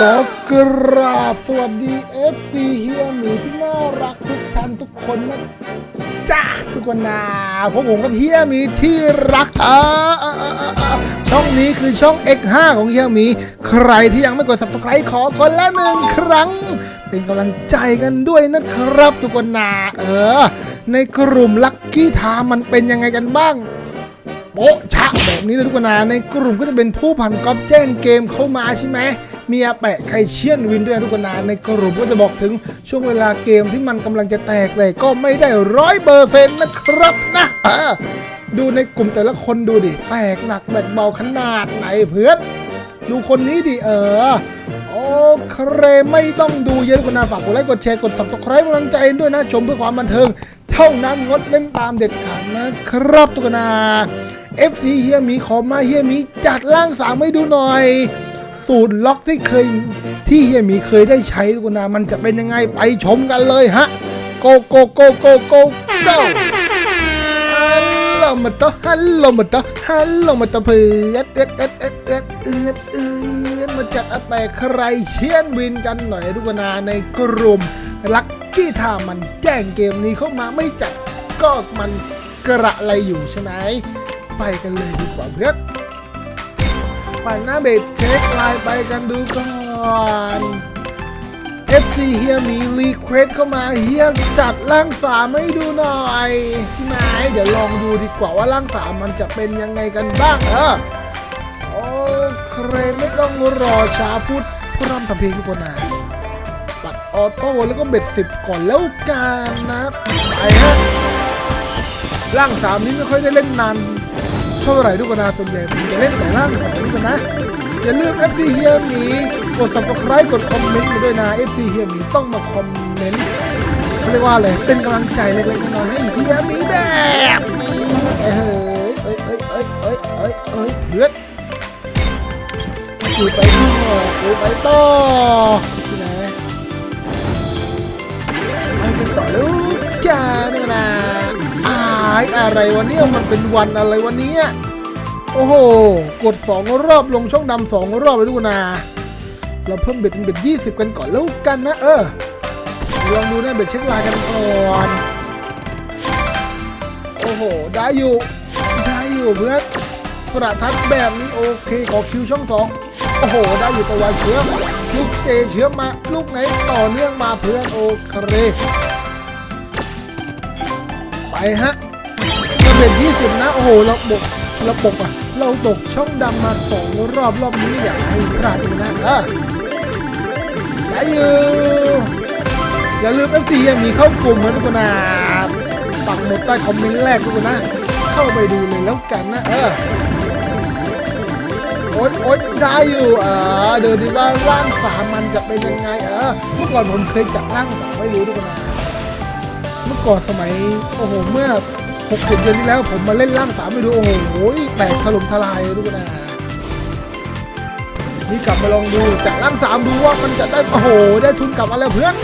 ก็กราบสวัสดี FC เฮียหมีที่น่ารักทุกท่านทุกคนนะจ้าทุกคนนะพวกผมกับเฮียหมีที่รักอ่าช่องนี้คือช่อง X5 ของเฮียหมี ใครที่ยังไม่กด subscribe ขอคนละหนึ่งครั้ง เป็นกำลังใจกันด้วยนะครับ ทุกคนนะเออ ในกลุ่มลัคกี้ทามันเป็นยังไงกันบ้างโป๊ะชะแบบนี้เลยทุกคนนะในกลุ่มก็จะเป็นผู้พันก๊อปแจ้งเกมเข้ามาใช่ไหม มีอาแปะไคเชียนวินด้วยทุกคนนะในกลุ่มก็จะบอกถึงช่วงเวลาเกมที่มันกำลังจะแตกแต่ก็ไม่ได้ร้อยเปอร์เซ็นต์นะครับนะดูในกลุ่มแต่ละคนดูดิ แตกหนักแตกเบาขนาดไหนเพื่อนดูคนนี้ดิเออโอเคไม่ต้องดูเยอะกว่านาฝากกดไลค์กดแชร์กด subscribe กำลังใจด้วยนะชมเพื่อความบันเทิง เท่านั้นงดเล่นตามเด็ดขาดนะครับทุกคนนะ FC เฮียมีขอมาเฮียมีจัดร่างสามให้ดูหน่อย สูตรล็อกที่เคยที่เฮียมีเคยได้ใช้ทุกนนะมันจะเป็นยังไงไปชมกันเลยฮะโกโกโกโกโกโกฮัลโหลมาต่อฮัลโหลมาต่อฮัลโหลมาต่อเพื่อนเอ็ดเอ็ดเอ็ดเอ็ดเอ็ดเอ็ดมาจัดอาแปใครเชียนวินกันหน่อยทุกนนะในกลุ่มลักกี้ถ้ามันแจ้งเกมนี้เข้ามาไม่จัดก็มันกระไรอยู่ใช่ไหมไปกันเลยดีกว่าเพื่อน ปั่นหน้าเบรเช็คลน์ไปกันดูก่อน FC เฮียมีรีเควสเข้ามาเฮียจัดร่างสามให้ดูหน่อยใช่ไหมเดี๋ยวลองดูดีกว่าว่าร่างสามมันจะเป็นยังไงกันบ้างเออโอเคไม่ต้องรอช้าพูดพร่ำทำเพลงทุกคนนะปัดออโต้แล้วก็เบ็ดสิบก่อนแล้วกันนะไปฮะร่างสามนี้ไม่ค่อยได้เล่นนาน เท่าไหร่ทุกคนนะส่วนใหญ่ผมจะเล่นแต่ร่างสองทุกคนนะ อย่าลืม FC เฮียมีกด subscribe กดคอมเมนต์มาด้วยนะ FC เฮียมีต้องมาคอมเมนต์เขาเรียกว่าอะไรเป็นกำลังใจเล็กๆน้อยๆให้เฮียมีแบบนี้เอ้ยเอ้ยเอ้ยเอ้ยเอ้ยเอ้ยเอ้ยเพื่อนอยู่ไปต่ออยู่ไปต่อใช่ไหมไปกันต่อลูกจ้าเนี่ยนะายอะไรวันนี้มันเป็นวันอะไรวันนี้โอ้โห กดสองรอบลงช่องดำสองรอบเลยทุกคนนะเราเพิ่มเบ็ดเป็นเบ็ดยี่สิบกันก่อนแล้วกันนะ เออลองดูนะเบ็ดเช็คลน์กันก่อนโอ้โห ได้อยู่ ได้อยู่เพื่อนประทัดแบบนี้โอเค ขอคิวช่องสองโอ้โห ได้อยู่ตัววายเชื้อมลูกเจเชื้อมมา ลูกไหนต่อเนื่องมาเพื่อนโอเค ไปฮะ จะเป็น20นะ โอ้โห เราบกเราบกอะ เราตกช่องดำมาสองรอบรอบนี้อย่าให้พลาดเลยนะออได้อยู่อย่าลืม FC ยังมีเข้ากลุ่มนะทุกคนนะปักหมดใต้คอมเมนต์แรกทุกคนนะ เข้าไปดูเลยแล้วกันนะ เออโอ๊ยโอ๊ยได้อยู่เออเดินดีว่าร่างสามมันจะเป็นยังไง เออเมื่อก่อนผมเคยจัดร่างสามไม่รู้ทุกคนนะเมื่อก่อนสมัย โอ้โห เมื่อ 60 เดือนที่แล้วผมมาเล่นร่างสามไปดูโอ้โหแตกถล่มทลายทุกคนนะนี่กลับมาลองดูจากร่างสามดูว่ามันจะได้โอ้โห ได้ทุนกลับมาแล้วเพื่อน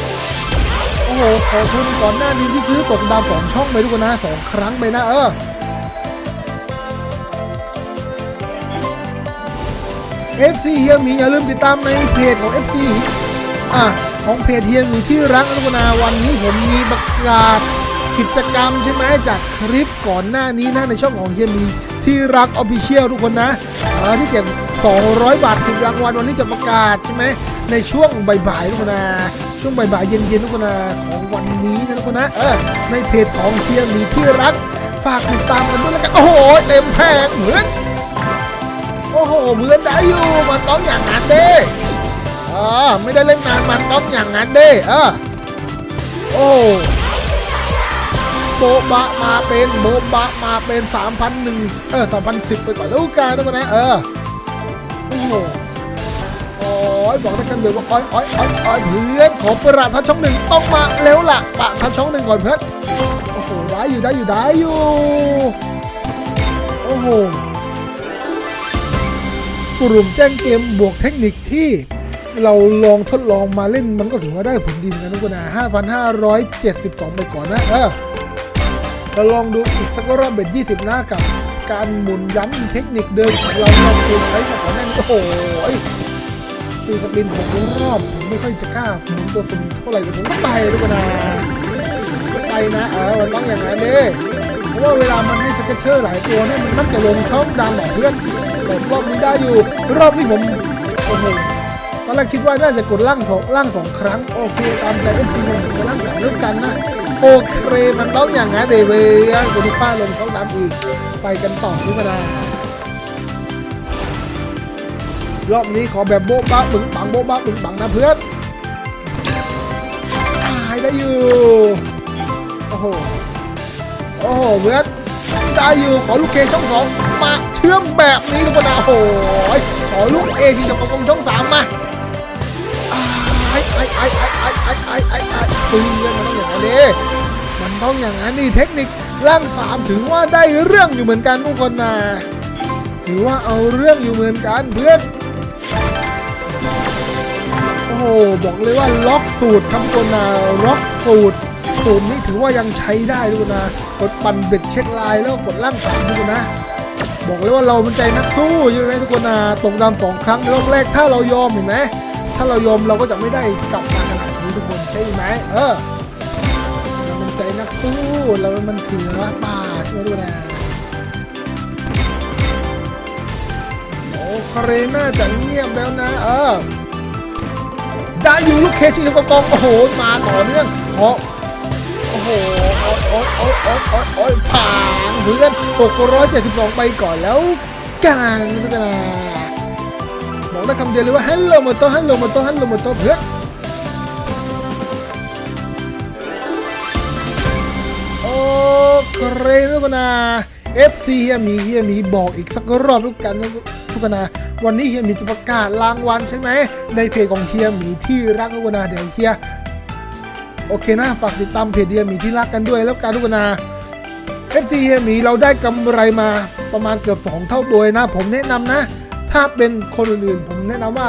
โอ้โหขอทุนก่อนหน้านี้ที่ซื้อตกดาวสองช่องไปทุกคนนะสองครั้งไปนะเออ FC เฮียมีอย่าลืมติดตามในเพจของ FC อะของเพจเฮียมีที่รักอนุกนาวันนี้ผมมีประกาศ กิจกรรมใช่ไหมจากคลิปก่อนหน้านี้นะในช่องของเฮียมีที่รักออฟฟิเชียลทุกคนนะอ่าที่เก็บ200 บาท10รางวัลวันนี้จะประกาศใช่ไหมในช่วงบ่ายๆทุกคนนะช่วงบ่ายๆเย็นๆทุกคนนะของวันนี้นะทุกคนนะเออในเพจของเฮียมีที่รักฝากติดตามกันด้วยแล้วกันโอ้โหเต็มแผงเหมือนโอ้โหเหมือนได้อยู่มันต้องอย่างนั้นเด้เออไม่ได้เล่นนานมันต้องอย่างนั้นเด้เออโอ้ โบบะมาเป็นโบบะมาเป็น3,001เออ3,010ไปก่อนแล้วกันทุกคนนะเออโอ้โหโอ้ยบอกได้กันเลยว่าอ้อยอ้อยอ้อยอ้อยเพื่อนขอประทัดช่องหนึ่งต้องมาเร็วล่ะประทัดช่องหนึ่งก่อนเพื่อนโอ้โหได้อยู่ได้อยู่ได้อยู่โอ้โหกลุ่มแจ้งเกมบวกเทคนิคที่เราลองทดลองมาเล่นมันก็ถือว่าได้ผลดีเหมือนกันทุกคนนะ5,572ไปก่อนนะเออ เราลองดูอีกสักรอบเบ็ด20 หน้ากับ การหมุนย้ำเทคนิคเดิมของเราที่เราเคยใช้มาก่อนน้านี้โอ้โหฟรีสปินหกรอบผมไม่ค่อยจะกล้าหมุนตัวสุ่มเท่าไหร่แต่ผมก็ไปทุกคนนะไปนะเออมันต้องอย่างนั้นเดิเพราะว่าเวลามันให้สเก็ตเชอร์หลายตัวเนี่ยมันมักจะลงช่องดำแบบเพื่อนแต่รอบนี้ได้อยู่ รอบนี้ผมโอ้โหตอนแรกคิดว่าน่าจะกดล่างสองล่างสองครั้งโอเคตามใจเอฟซีผมกดล่างสามเริ่มกันนะ โอเคมันต้องอย่างนั้นเดเว้ยคนที่ป้าลงช่องดำอีก ไปกันต่อทุกคนนรอบนี้ขอแบบโบ๊ะบ้าบึงบังโบ๊ะบ้าบึงบังนะเพื่อนตายได้อยู่ โอ้โห โอ้โหเพื่อนได้อยู่ขอลูกเคช่องสองมาเชื่อมแบบนี้ทุกคนนะโอ้โหขอลูกเอที่จะประกงช่องสามมาไอ้ไอ้ไอ้ไอ้ไอ้ไอ้ไอ้ ไอ้ไอ้ปืนมันต้องอย่างนั้นดิมันต้องอย่างนั้นดิเทคนิคร่างสามถือว่าได้เรื่องอยู่เหมือนกันทุกคนนะถือว่าเอาเรื่องอยู่เหมือนกันเพื่อนโอ้โหบอกเลยว่าล็อกสูตรครับตัวนาล็อกสูตรสูตรนี้ถือว่ายังใช้ได้ทุกคนนะกดปั่นเบ็ดเช็คลน์แล้วกดล่างสามทุกคนนะบอกเลยว่าเรามันใจนักสู้ใช่ไหมทุกคนนะตกดำสองครั้งรอบแรกถ้าเรายอมเห็นไหมถ้าเรายอมเราก็จะไม่ได้กลับมา ใช่ไหมเออเรามันใจนักสู้เรามันเสือป่าใช่ไหมทุกคนะโอ้คาเรน่าจะเงียบแล้วนะ เออด้อยู่ลูกเคชิงกับกองโอ้โหมาต่อเนื่องขอโอ้โหโอ้ยโอ้ยโอ้ยโอ้ยโอ้ยโอ้ยผ่านเพื่อนหกร้อยเจ็ดสิบสองไปก่อนแล้วกลางพัฒนาบอกได้คำเดียวเลยว่าฮัลโหลมอโตฮัลโหลมอโตฮัลโหลมอโตเพื่อน เรนทุกคนนะ FC เฮียหมีเฮียหมีบอกอีกสักรอบทุกกันทุกนนะวันนี้เฮียหมีจะประกาศรางวัลใช่ไหม ในเพจของเฮียหมีที่รักทุกนนะเดี๋ยวเฮียโอเคนะฝากติดตามเพจเฮียหมีที่รักกันด้วยแล้วกันทุกคนนะ FC เฮียหมีเราได้กำไรมาประมาณเกือบ 2 เท่าตัวเลยนะ ผมแนะนำนะ ถ้าเป็นคนอื่นผมแนะนำว่า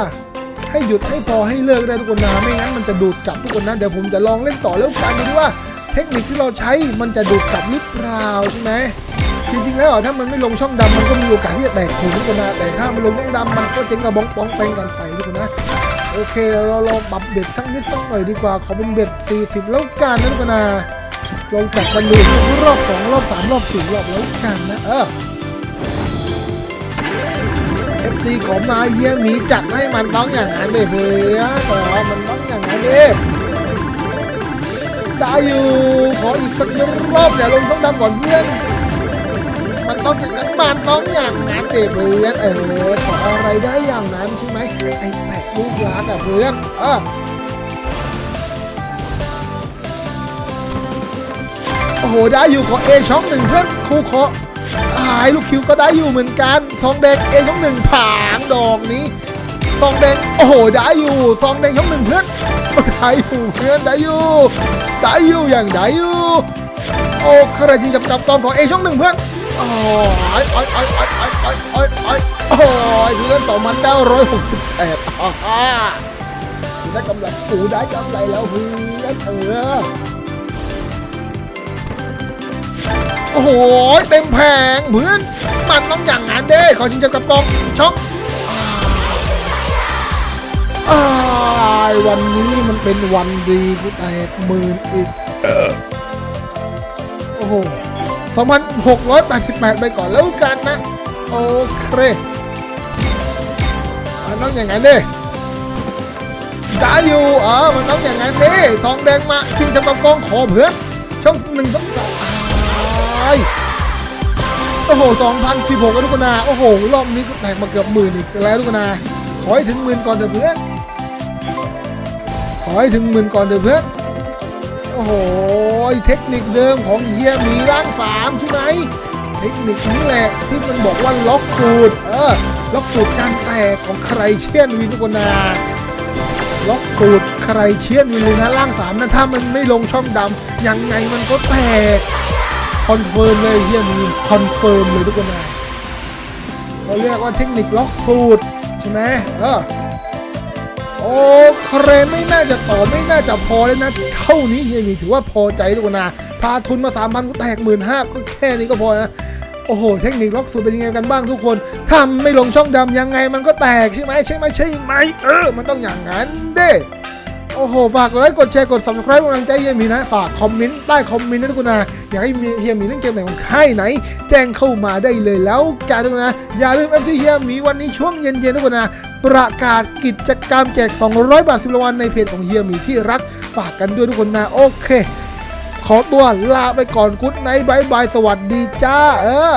ให้หยุดให้พอให้เลิกได้ทุกคนนะไม่งั้นมันจะดูดกลับทุกคนนะเดี๋ยวผมจะลองเล่นต่อแล้วกันดูว่า เทคนิคที่เราใช้มันจะดูดกลับหรือเปล่าใช่ไหมจริงๆแล้วถ้ามันไม่ลงช่องดำมันก็มีโอกาสที่จะแตกถูกทุกคนนะแต่ถ้ามันลงช่องดำมันก็เจ๊งกระบองปองแปงกันไปทุกคนนะโอเคเราลองปรับเบ็ดสักนิดสักหน่อยดีกว่าขอเป็นเบ็ด 40 แล้วกันนะทุกคนนะลองจับกันดูรอบสองรอบสามรอบสี่รอบแล้วกันนะเออ FC ขอมาเยี่ยมหมีจัดให้มันต้องอย่างนั้นเลยเพื่อนเออมันต้องอย่างนั้นดิ ได้อยู่ ขออีกสักรอบเดี๋ยวลงช่องดำก่อนเพื่อน มันต้องอย่างนั้นมันต้องอย่างนั้นเด็เพื่อนเออขออะไรได้อย่างนั้นใช่ไหมไอ้แปะลูกรักอะเพื่อนเออโอ้โหได้อยู่ขอเอช่องหนึ่งเพื่อนครูขอหายลูกคิวก็ได้อยู่เหมือนกันซองแดงเอช่องหนึ่งผางดอกนี้ซองแดงโอ้โหได้อยู่ซองแดงช่องหนึ่งเพื่อน ได้อยู่เพื่อนได้อยู่ได้อยู่อย่างได้อยู่โอ้ใครจริงจับจับตอนของเอช่องหนึ่งเพื่อนโอ้ยโอ้ยโอ้ยโอ้ยโอ้ยโอ้ยโอ้ยโอ้ยโอ้ยเดือนสองพันเก้าร้อยหกสิบแปดได้กำไรกูได้กำไรแล้วเพื่อนเออโอ้โหเต็มแผงเพื่อนมันต้องอย่างนั้นเด้ขอจริงจับกับกองช็อกอ้า วันนี้มันเป็นวันดีกูแตกหมื่นอีกโอ้โห2,688ไปก่อนแล้วกันนะ โอเคมันต้องอย่างนั้นดิได้อยู่เออมันต้องอย่างนั้นดิทองแดงมาชิงชำกับกองขอเพื่อนช่องหนึ่งสองสามอ้ายโอ้โห2,016แล้วทุกคนนะโอ้โห รอบนี้ก็แตกมาเกือบหมื่นอีกแล้วทุกคนนะขอให้ถึงหมื่นก่อนเถอะเพื่อน ขอให้ถึงหมื่นก่อนเถอะเพื่อนโอ้โหเทคนิคเดิมของเฮียมีร่างสามใช่ไหมเทคนิคนี้แหละที่มันบอกว่าล็อกสูตรเออล็อกสูตรการแตกของใครเชียนวินทุกนนาล็อกสูตรใครเชียนวินเลยนะร่างสามนั้นถ้ามันไม่ลงช่องดำยังไงมันก็แตกคอนเฟิร์มเลยเฮียมีคอนเฟิร์มเลยทุกคนนาเขาเรียกว่าเทคนิคล็อกสูตรใช่ไหมเออ รนไม่น่าจะต่อไม่น่าจะพอเลยนะ เท่านี้เฮียมีถือว่าพอใจทุกคนะพาทุนมาสามพันก็แตกหมื่นห้าก็แค่นี้ก็พอนะโอ้โห เทคนิคล็อกสูตรเป็นยังไงกันบ้างทุกคนทำไม่ลงช่องดำยังไงมันก็แตกใช่ไหมใช่ไหมใช่ไหมเออ มันต้องอย่างนั้นเด้ โอ้โห ฝากไลค์กดแชร์กด subscribe กำลังใจเฮียหมีนะ ฝากคอมเมนต์ใต้คอมเมนต์นะทุกคนนะ อยากให้เฮียหมีเล่นเกมไหนของค่ายไหน แจ้งเข้ามาได้เลยแล้วกันทุกคนนะ อย่าลืม FC เฮียหมีวันนี้ช่วงเย็นๆทุกคนนะ ประกาศกิจกรรมแจก 200 บาทสิบรางวัลในเพจของเฮียหมีที่รัก ฝากกันด้วยทุกคนนะโอเค ขอตัวลาไปก่อนกุ๊ดไนท์บายบายสวัสดีจ้าเออ